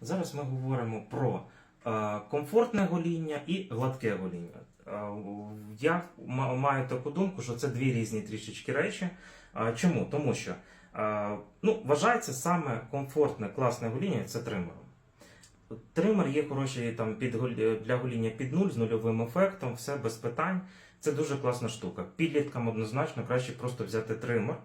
Зараз ми говоримо про е, комфортне гоління і гладке гоління. Е, Я маю таку думку, що це дві різні трішечки речі. Е, Чому? Тому що ну, вважається саме комфортне, класне гоління це тримером. Тример є хороший там під гол- для гоління під нуль з нульовим ефектом, все без питань. Це дуже класна штука. Підліткам однозначно краще просто взяти тример.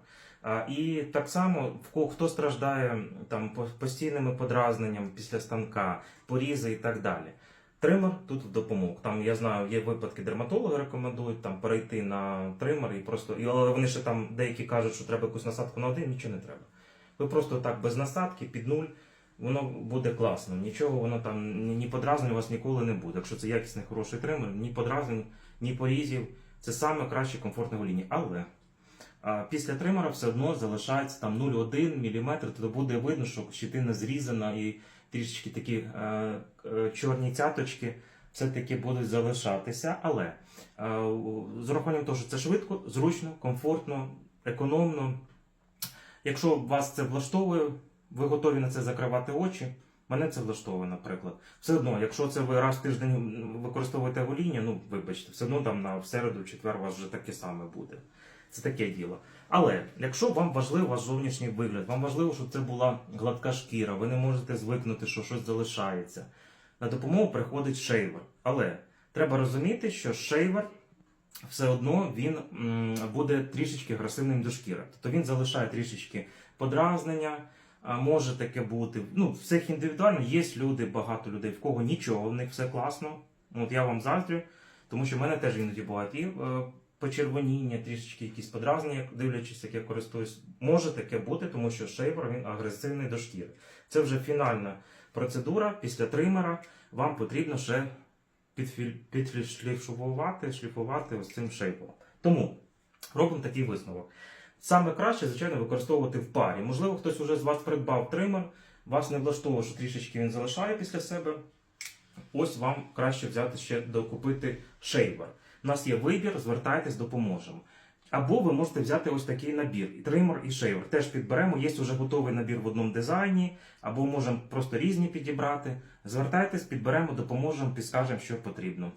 А, і так само, хто страждає там постійними подразненнями після станка, порізи і так далі. Тример тут в допомогу. Там я знаю, є випадки, дерматологи рекомендують там перейти на тример і просто. І, але вони ще там деякі кажуть, що треба якусь насадку на один, нічого не треба. Ви просто так без насадки під нуль, воно буде класно. Нічого воно там ні, подразнень у вас ніколи не буде. Якщо це якісний хороший тример, ні подразнень, ні порізів. Це саме краще комфортне гоління. Але а, після тримера все одно залишається там 0,1 мм, то буде видно, що щитина зрізана і трішечки такі е, е, чорні цяточки все-таки будуть залишатися. Але е, з урахуванням того, що це швидко, зручно, комфортно, економно. Якщо вас це влаштовує, ви готові на це закривати очі. Мене це влаштовує, наприклад. Все одно, якщо це ви раз в тиждень використовуєте гоління, ну вибачте, все одно там на середу, четвер у вас вже таке саме буде. Це таке діло. Але якщо вам важливо ваш зовнішній вигляд, вам важливо, щоб це була гладка шкіра, ви не можете звикнути, що щось залишається. На допомогу приходить шейвер. Але треба розуміти, що шейвер все одно він буде трішечки агресивним до шкіри. Тобто він залишає трішечки подразнення, може таке бути. Ну, всіх індивідуально. Є люди, багато людей, в кого нічого, в них все класно. От я вам заздрю, тому що в мене теж іноді бувають і е, почервоніння, трішечки якісь подразнення, дивлячись, як я користуюсь. Може таке бути, тому що шейвер він агресивний до шкіри. Це вже фінальна процедура. Після тримера вам потрібно ще підшліфувати, шліфувати ось цим шейпом. Тому робимо такий висновок. Саме краще, звичайно, використовувати в парі. Можливо, хтось уже з вас придбав тример, вас не влаштовує, що трішечки він залишає після себе. Ось вам краще взяти ще докупити шейвер. У нас є вибір, звертайтесь, допоможемо. Або ви можете взяти ось такий набір: тример і шейвер. Теж підберемо. Є вже готовий набір в одному дизайні, або можемо просто різні підібрати. Звертайтесь, підберемо, допоможемо, підскажемо, що потрібно.